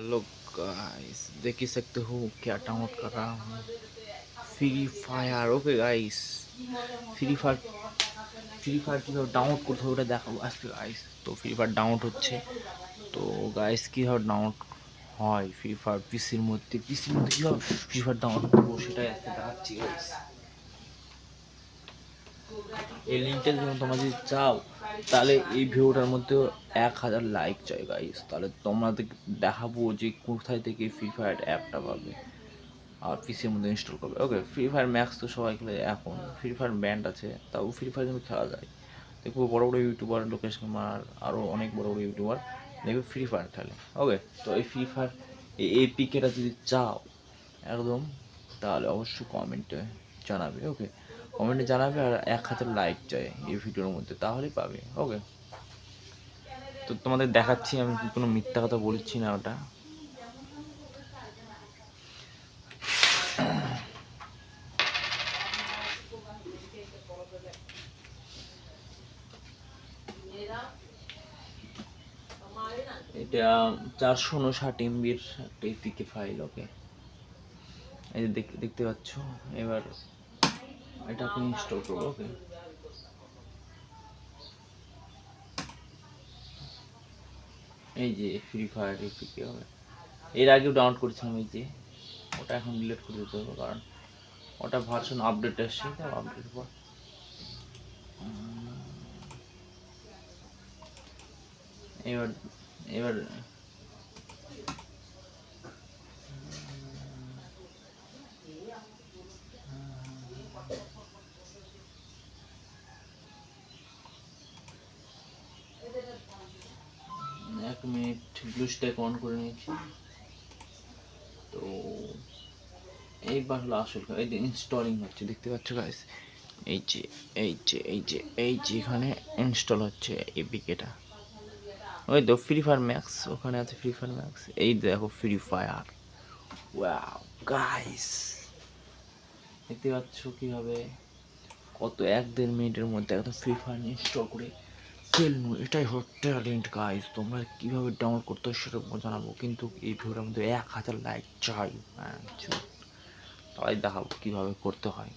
Hello guys देख ही सकते हो क्या डाउनलोड कर रहा हूँ Free Fire okay guys Free Fire Free Fire কীভাবে ডাউনলোড করতে হবে ওটা দেখাবো আজকে গাইস তো ফ্রি ফায়ার ডাউনলোড হচ্ছে তো গাইস কীভাবে ডাউনলোড হয় ফ্রি ফায়ার পিসির মধ্যে পিসির মধ্যে কীভাবে ফ্রি ফায়ার ডাউনলোড করবো সেটাই আজকে দেখাচ্ছি গাইস এই লিঙ্কটা যখন তোমরা যদি চাও তাহলে এই ভিডিওটার মধ্যে এক হাজার লাইক চাই গাইস তাহলে তোমাদের দেখাবো যে কোথায় থেকে ফ্রি ফায়ার অ্যাপটা পাবে। আর পিসির মধ্যে ইনস্টল করবে। ওকে ফ্রি ফায়ার ম্যাক্স তো সবাই খেলে এখন। ফ্রি ফায়ার ব্যান্ড আছে, তাও ফ্রি ফায়ার কিন্তু খেলা যায়। দেখব বড়ো বড়ো ইউটিউবার লোকেশ কুমার আরও অনেক বড় বড় ইউটিউবার দেখবে ফ্রি ফায়ার খেলে। ওকে তো এই ফ্রি ফায়ার এই পিকেটা যদি চাও, একদম, তাহলে অবশ্যই কমেন্টে জানাবে ওকে কমেন্টে জানাবে আর এক হাতে লাইক চাই এই ভিডিওর মধ্যে, তাহলেই পাবে ওকে তো তোমাদের দেখাচ্ছি, আমি কোনো মিথ্যা কথা বলছি না ওটা? এটা চারশো উনষাট এমবির একটা এপিকে ফাইল ওকে এই দেখতে পাচ্ছ? এবার এটা আপনি ইনস্টল করব ওকে এই যে ফ্রি ফায়ার এপিকে হবে। এর আগেও ডাউনলোড করেছিলাম এই যে। ওটা এখন ডিলিট করে দিতে হবে, কারণ ওটা ভার্সন আপডেট আসছে, তো আপডেট পর। এবার এবার এক মিনিট ব্লু স্ট্যাক অন করে নিয়েছি। তো এইবার হলো। আসল এই যে ইনস্টলিং হচ্ছে, দেখতে পাচ্ছ গাইস এই যে এই যে এই যে এই যে এখানে ইনস্টল হচ্ছে এপিকেটা ওই তো ফ্রি ফায়ার ম্যাক্স ওখানে আছে ফ্রি ফায়ার ম্যাক্স এই দেখো ফ্রি ফায়ার ওয়াও গাইস দেখতে পাচ্ছ কীভাবে? কত এক দেড় মিনিটের মধ্যে একদম ফ্রি ফায়ার ইনস্টল করে ফেলব এটাই হচ্ছে ট্যালেন্ট গাইস তোমরা কীভাবে ডাউনলোড করতে হয় সেটা জানাব। কিন্তু এই ভিডিওটার মধ্যে এক হাজার লাইক চাই তাই দেখাবো কীভাবে করতে হয়।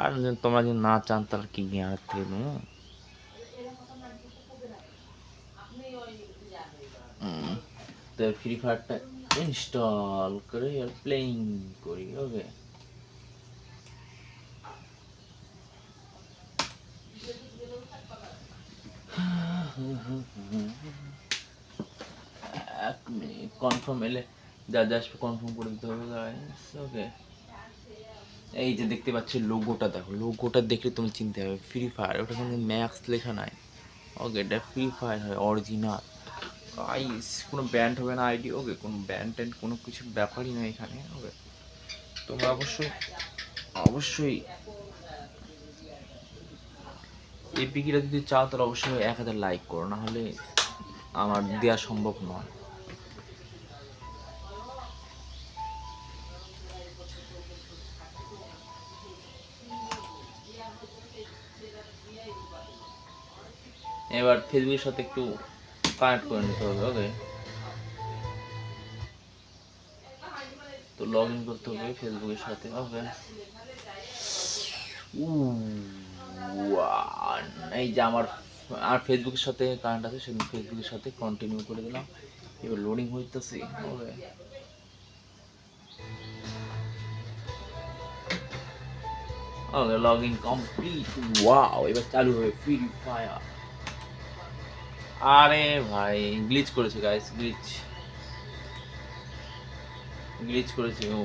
আর তোমরা যদি না চান তাহলে কি দেবো হুম, তো ফ্রি ফায়ারটা ইনস্টল করে আর প্লেইং করি ওকে এক মিনিট কনফার্ম এলে যা যা আসবে কনফার্ম করে দিতে হবে ওকে এই যে দেখতে পাচ্ছ লোগোটা দেখো লোগোটা দেখলে তুমি চিনতে হবে ফ্রি ফায়ার ওটা কিন্তু ম্যাক্স লেখা নাই। ওকে এটা ফ্রি ফায়ার হয় অরিজিনাল গাইস কোনো ব্যান্ড হবে না আইডি ওকে কোনো ব্যান্ড ট্যান্ড কোনো কিছু ব্যাপারই নয় এখানে ওকে তোমরা অবশ্যই অবশ্যই এই পিকিটা যদি চাও, তাহলে অবশ্যই এক হাজার লাইক করো না হলে আমার দেওয়া সম্ভব নয়। এবার ফেসবুকের সাথে একটু কানেক্ট করে নিতে হবে ওকে তো লগ ইন করতে হবে ফেসবুকের সাথে ওকে এই যে আমার, আর ফেসবুকের সাথে কারেন্ট আছে সেদিন ফেসবুকের সাথে কন্টিনিউ করে দিলাম। এবার লোডিং হইতেছে okay log in complete wow এবার চালু হবে ফ্রি ফায়ার আরে ভাই গ্লিচ করেছে গাইস গ্লিচ গ্লিচ করেছে